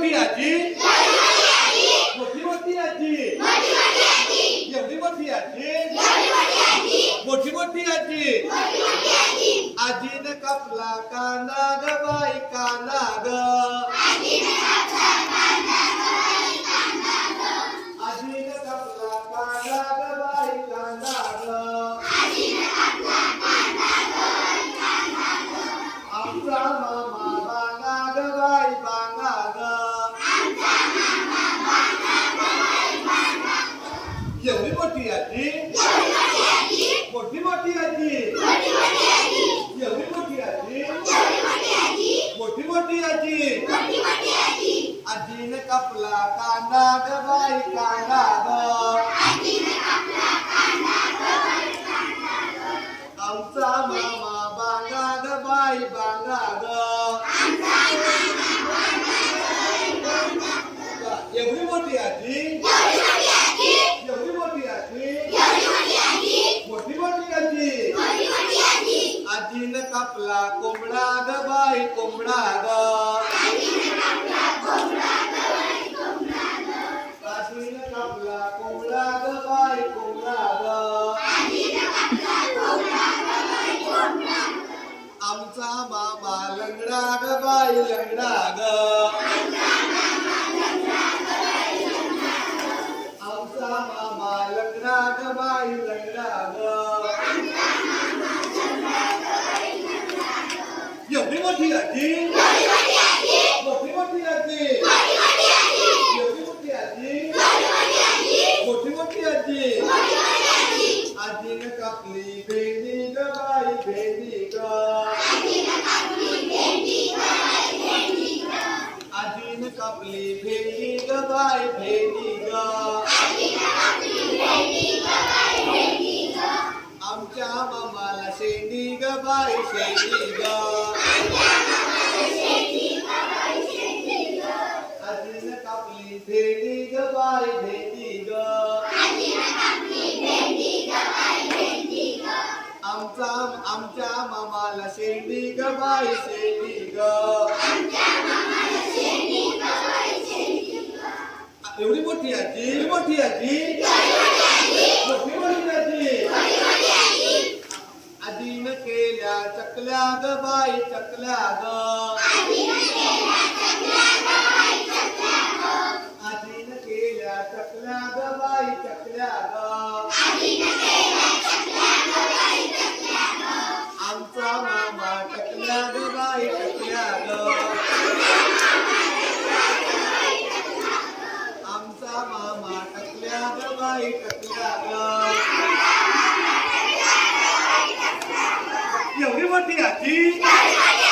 मोठी आजी मोठी मोठी आजी एवढी मोठी आजी मोठी मोठी आजी आजीने कापला कांदा ग बाई कांदा ग आजीने कापला कांदा आजीने कापला कांदा ग बाई कांदा ग आमचा मामा बांगा ग बाई बांगा ग एवढी मोठी आजी? एवढी मोठी आजी? मोठी मोठी आजी? आजीने कापला कोंबडा ग बाई कोंबडा ग आजीने कापला कोंबडा ग बाई कोंबडा ग आमचा मामा लंगडा ग बाई लंगडा ग आमचा मामा लंगडा ग बाई लंगडा ग एवढी मोठी आजी मोठी मोठी आजी एवढी मोठी आजी मोठी मोठी आजी आजीने कापली भेंडी ग बाई भेंडी ग आजीने कापली भेंडी ग बाई भेंडी ग शेंडी ग ग कापली भेंडी ग बाई ग आमचा आमच्या मामाला शेंडी ग बाई शेंडी ग एवढी मोठी आजी एवढी मोठी आजी. मोठी मोठी आजी आजीनं केल्या चकल्या ग बाई चकल्या ग आधीन केल्या चकल्या ग बाई चकल्या ग आमचा मामा चकल्या ग बाई चकल्या ग आमचा मामा टकल्या ग बाई टकल्या ग continue aqui.